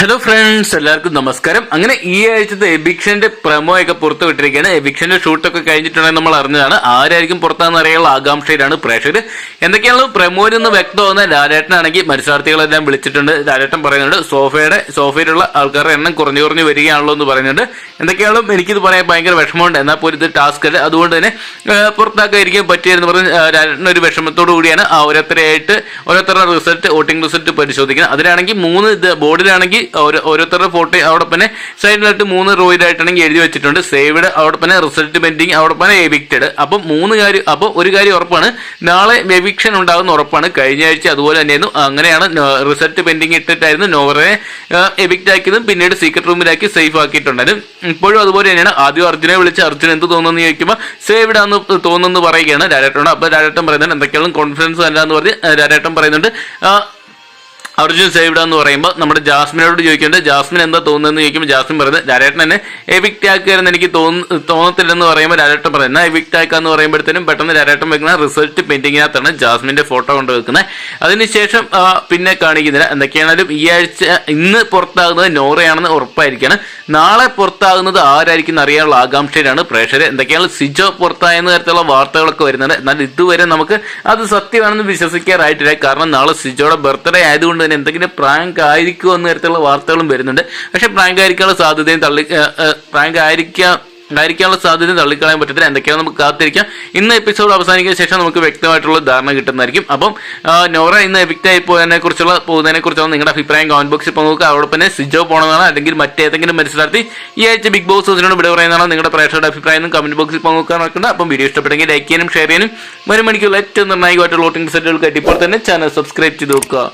Hello friends എല്ലാവർക്കും നമസ്കാരം. അങ്ങനെ ഈ ആഴ്ചത്തെ എബിക്ഷന്റെ പ്രമോ ഒക്കെ പുറത്തു വിട്ടിരിക്കുകയാണ് എബിക്ഷന്റെ ഷൂട്ടൊക്കെ കഴിഞ്ഞിട്ടുണ്ടെങ്കിൽ നമ്മൾ അറിഞ്ഞതാണ്. ആരായിരിക്കും പുറത്താന്ന് അറിയാനുള്ള ആകാംക്ഷയിലാണ് പ്രേക്ഷകർ എന്തൊക്കെയാണല്ലോ പ്രമോയിൽ നിന്ന് വ്യക്തമാകുന്ന ലാലേട്ടനാണെങ്കിൽ മത്സരാർത്ഥികളെല്ലാം വിളിച്ചിട്ടുണ്ട്. ലാലേട്ടൻ പറയുന്നുണ്ട് സോഫയുടെ സോഫയിലുള്ള ആൾക്കാരുടെ എണ്ണം കുറഞ്ഞു കുറഞ്ഞു വരികയാണല്ലോ എന്ന് പറയുന്നുണ്ട്. എന്തൊക്കെയാണോ എനിക്കിത് പറയാൻ ഭയങ്കര വിഷമമുണ്ട്. എന്നാൽ പോലും ഇത് ടാസ്ക് അല്ല. അതുകൊണ്ട് തന്നെ പുറത്താക്കായിരിക്കും പറ്റിയെന്ന് പറഞ്ഞ് ലാലേട്ടൻ ഒരു വിഷമത്തോടു കൂടിയാണ് ഓരോരുത്തരെയായിട്ട് ഓരോരുത്തരുടെ റിസൾട്ട് വോട്ടിംഗ് റിസൾട്ട് പരിശോധിക്കുന്നത്. അതിലാണെങ്കിൽ മൂന്ന് ഇത് ബോർഡിലാണെങ്കിൽ ഓരോരുത്തരുടെ ഫോട്ടോ അവിടെ തന്നെ സൈഡിലായിട്ട് മൂന്ന് റോയിലായിട്ടാണെങ്കിൽ എഴുതി വെച്ചിട്ടുണ്ട്. സേവ്ഡ് അവിടെ പിന്നെ റിസൾട്ട് പെൻഡിങ് അവിടെ പിന്നെ എവിക്റ്റഡ്. അപ്പം മൂന്ന് കാര്യം അപ്പോൾ ഒരു കാര്യം ഉറപ്പാണ്. നാളെ എവിക്ഷൻ ഉണ്ടാകുന്ന ഉറപ്പാണ്. കഴിഞ്ഞ ആഴ്ച അതുപോലെ തന്നെയായിരുന്നു. അങ്ങനെയാണ് റിസൾട്ട് പെൻഡിങ് ഇട്ടിട്ടായിരുന്നു നോവറെ എവിക്റ്റ് ആക്കിയതും പിന്നീട് സീക്രട്ട് റൂമിലാക്കി സേഫ് ആക്കിയിട്ടുണ്ടായിരുന്നു ഇപ്പോഴും അതുപോലെ തന്നെയാണ്. ആദ്യം അർജുനെ വിളിച്ച് അർജുൻ എന്ത് തോന്നുന്നു എന്ന് ചോദിക്കുമ്പോൾ സേവ്ഡ് ആണെന്ന് തോന്നുന്നു പറയുകയാണ് ഡയറക്ടറോട്. അപ്പോൾ ഡയറക്ടർ പറയുന്നുണ്ട് എന്തൊക്കെയാണ് കോൺഫിഡൻസ് അല്ല എന്ന് പറഞ്ഞ് ഡയറക്ടർ പറയുന്നുണ്ട് അർജുൻ സേവ്ഡ് എന്ന് പറയുമ്പോൾ നമ്മുടെ ജാസ്മിനോട് ചോദിക്കുന്നുണ്ട് ജാസ്മിൻ എന്താ തോന്നുന്നതെന്ന് ചോദിക്കുമ്പോൾ ജാസ്മിൻ പറയുന്നത് ഡയറക്ടർ എന്നെ എവിക്റ്റ് ആക്കുകയെന്ന് എനിക്ക് തോന്നു തോന്നത്തില്ലെന്ന് പറയുമ്പോൾ ഡയറക്ടർ പറയുന്നത് എവിക്റ്റ് ആക്കാന്ന് പറയുമ്പോഴത്തേനും പെട്ടെന്ന് ഡയറക്ടർ വെക്കുന്ന റിസൾട്ട് പെൻഡിങ്ങിനകത്താണ് ജാസ്മിന്റെ ഫോട്ടോ കൊണ്ട് വെക്കുന്നത്. അതിനുശേഷം പിന്നെ കാണിക്കുന്നില്ല. എന്തൊക്കെയാണെങ്കിലും ഈ ആഴ്ച ഇന്ന് പുറത്താകുന്നത് നോറയാണെന്ന് ഉറപ്പായിരിക്കാണ്. നാളെ പുറത്താകുന്നത് ആരായിരിക്കും എന്ന് അറിയാനുള്ള ആകാംക്ഷയിലാണ് പ്രേക്ഷകർ. എന്തൊക്കെയാണ് സിജോ പുറത്തായെന്ന തരത്തിലുള്ള വാർത്തകളൊക്കെ വരുന്നുണ്ട്. എന്നാൽ ഇതുവരെ നമുക്ക് അത് സത്യമാണെന്ന് വിശ്വസിക്കാറായിട്ടില്ല. കാരണം നാളെ സിജോയുടെ ബർത്ത്ഡേ ആയതുകൊണ്ട് തന്നെ എന്തെങ്കിലും പ്രാങ്ക് ആയിരിക്കുമോ എന്ന തരത്തിലുള്ള വാർത്തകളും വരുന്നുണ്ട്. പക്ഷെ പ്രാങ്ക് ആയിരിക്കാനുള്ള സാധ്യതയും തള്ളി പ്രാങ്ക് ആയിരിക്കാം ആയിരിക്കാനുള്ള സാധ്യത തള്ളിക്കളയാൻ പറ്റത്തില്ല. എന്തൊക്കെയാണ് നമുക്ക് കാത്തിരിക്കാം. ഇന്ന് എപ്പിസോഡ് അവസാനിക്കുന്ന ശേഷം നമുക്ക് വ്യക്തമായിട്ടുള്ള ധാരണ കിട്ടുന്നതായിരിക്കും. അപ്പം നോറ ഇന്ന് എവിക്റ്റ് ആയി പോയതിനെ കുറിച്ചുള്ള പോകുന്നതിനെ കുറിച്ചുള്ള നിങ്ങളുടെ അഭിപ്രായം കമന്റ് ബോക്സിൽ പങ്കുവെക്കുക അതോടൊപ്പം തന്നെ സിജോ പോകണമെന്നാണ് അല്ലെങ്കിൽ മറ്റേതെങ്കിലും മത്സരാർത്ഥി ഈ ആഴ്ച ബിഗ് ബോസ് ഹൗസിനോട് വിട പറയുന്നതാണ് നിങ്ങളുടെ പ്രേക്ഷകരുടെ അഭിപ്രായം കമന്റ് ബോക്സിൽ പങ്കുവെക്കാൻ അപ്പം വീഡിയോ ഇഷ്ടപ്പെട്ടെങ്കിൽ ലൈക്ക് ചെയ്യാനും ഷെയർ ചെയ്യാനും. ഒരു മണിക്കുള്ള ഏറ്റവും നിർണായകമായിട്ടുള്ള വോട്ടിംഗ് റിസൾട്ടുകൾക്കായിട്ട് ഇപ്പോൾ തന്നെ ചാനൽ സബ്സ്ക്രൈബ് ചെയ്ത് നോക്കുക.